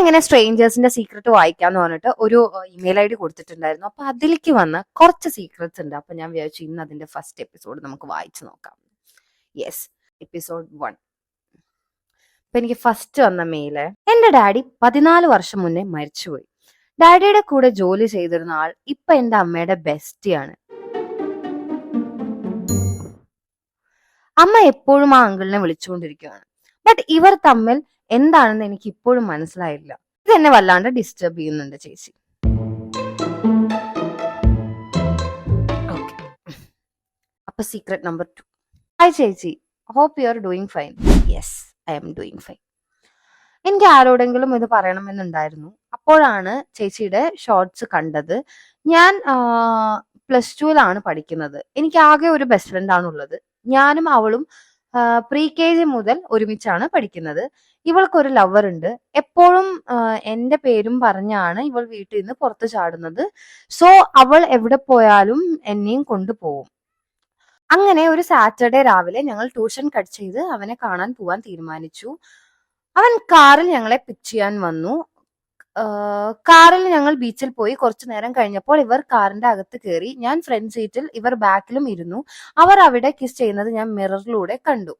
ഞാനിങ്ങനെ സ്ട്രേഞ്ചേഴ്സിന്റെ സീക്രട്ട് വായിക്കാന്ന് പറഞ്ഞിട്ട് ഒരു ഇമെയിൽ ഐ ഡി കൊടുത്തിട്ടുണ്ടായിരുന്നു. അപ്പൊ അതിലേക്ക് വന്ന കുറച്ച് സീക്രട്സ് ഉണ്ട്. അപ്പൊ ഞാൻ വിചാരിച്ചു ഇന്ന് അതിന്റെ ഫസ്റ്റ് എപ്പിസോഡ് നമുക്ക് വായിച്ചു നോക്കാം. യെസ് എപ്പിസോഡ് വൺ അപ്പൊ എനിക്ക് ഫസ്റ്റ് വന്ന മെയിൽ എന്റെ ഡാഡി പതിനാല് വർഷം മുന്നേ മരിച്ചുപോയി. ഡാഡിയുടെ കൂടെ ജോലി ചെയ്തിരുന്ന ആൾ ഇപ്പൊ എന്റെ അമ്മയുടെ ബെസ്റ്റിയാണ് അമ്മ എപ്പോഴും ആ അങ്കിളിനെ വിളിച്ചുകൊണ്ടിരിക്കുകയാണ് ബട്ട് ഇവർ തമ്മിൽ എന്താണെന്ന് എനിക്ക് ഇപ്പോഴും മനസ്സിലായില്ല. ഇത് എന്നെ വല്ലാണ്ട് ഡിസ്റ്റർബ് ചെയ്യുന്നുണ്ട് ചേച്ചി. അപ്പൊ സീക്രട്ട് നമ്പർ ടു ഹായ് ചേച്ചി. Hope you are doing fine yes I am doing fine എനിക്ക് ആരോടെങ്കിലും ഇത് പറയണമെന്നുണ്ടായിരുന്നു. അപ്പോഴാണ് ചേച്ചിയുടെ ഷോർട്സ് കണ്ടത്. ഞാൻ പ്ലസ് ടുവിലാണ് പഠിക്കുന്നത്. എനിക്ക് ആകെ ഒരു ബെസ്റ്റ് ഫ്രണ്ട് ആണുള്ളത്. ഞാനും അവളും പ്രീ കെ ജി മുതൽ ഒരുമിച്ചാണ് പഠിക്കുന്നത്. ഇവൾക്കൊരു ലവർ ഉണ്ട്. എപ്പോഴും എന്റെ പേരും പറഞ്ഞാണ് ഇവൾ വീട്ടിൽ നിന്ന് പുറത്തു ചാടുന്നത്. സോ അവൾ എവിടെ പോയാലും എന്നെയും കൊണ്ടുപോകും അങ്ങനെ ഒരു സാറ്റർഡേ രാവിലെ ഞങ്ങൾ ട്യൂഷൻ കട്ട് ചെയ്ത് അവനെ കാണാൻ പോവാൻ തീരുമാനിച്ചു. അവൻ കാറിൽ ഞങ്ങളെ പിക്ക് ചെയ്യാൻ വന്നു. കാറിൽ ഞങ്ങൾ ബീച്ചിൽ പോയി കുറച്ചു നേരം കഴിഞ്ഞപ്പോൾ ഇവർ കാറിന്റെ അകത്ത് കയറി. ഞാൻ ഫ്രണ്ട് സീറ്റിൽ ഇവർ ബാക്കിലും ഇരുന്നു. അവർ അവിടെ കിസ് ചെയ്യുന്നത് ഞാൻ മിററിലൂടെ കണ്ടു.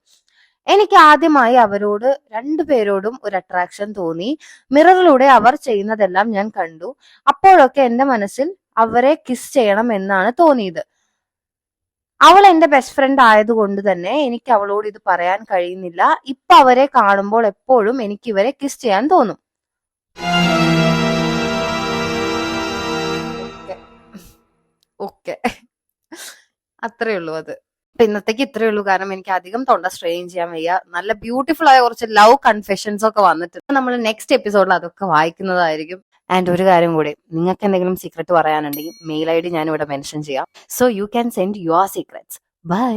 എനിക്ക് ആദ്യമായി അവരോട് രണ്ടുപേരോടും ഒരു അട്രാക്ഷൻ തോന്നി. മിററിലൂടെ അവർ ചെയ്യുന്നതെല്ലാം ഞാൻ കണ്ടു. അപ്പോഴൊക്കെ എന്റെ മനസ്സിൽ അവരെ കിസ് ചെയ്യണം എന്നാണ് തോന്നിയത്. അവൾ എന്റെ ബെസ്റ്റ് ഫ്രണ്ട് ആയതുകൊണ്ട് തന്നെ എനിക്ക് അവളോട് ഇത് പറയാൻ കഴിയുന്നില്ല. ഇപ്പൊ അവരെ കാണുമ്പോൾ എപ്പോഴും എനിക്ക് ഇവരെ കിസ് ചെയ്യാൻ തോന്നും. ഓക്കെ അത്രേ ഉള്ളൂ അത്. അപ്പൊ ഇന്നത്തേക്ക് ഇത്രേ ഉള്ളൂ. കാരണം എനിക്ക് അധികം തൊണ്ട സ്ട്രെയിൻ ചെയ്യാൻ വയ്യ. നല്ല ബ്യൂട്ടിഫുൾ ആയ കുറച്ച് ലവ് കൺഫെഷൻസ് ഒക്കെ വന്നിട്ടുണ്ട്. നമ്മൾ നെക്സ്റ്റ് എപ്പിസോഡിൽ അതൊക്കെ വായിക്കുന്നതായിരിക്കും. ആൻഡ് ഒരു കാര്യം കൂടി നിങ്ങൾക്ക് എന്തെങ്കിലും സീക്രട്ട് പറയാനുണ്ടെങ്കിൽ മെയിൽ ഐ ഡി ഞാൻ ഇവിടെ മെൻഷൻ ചെയ്യാം. So you can send your secrets by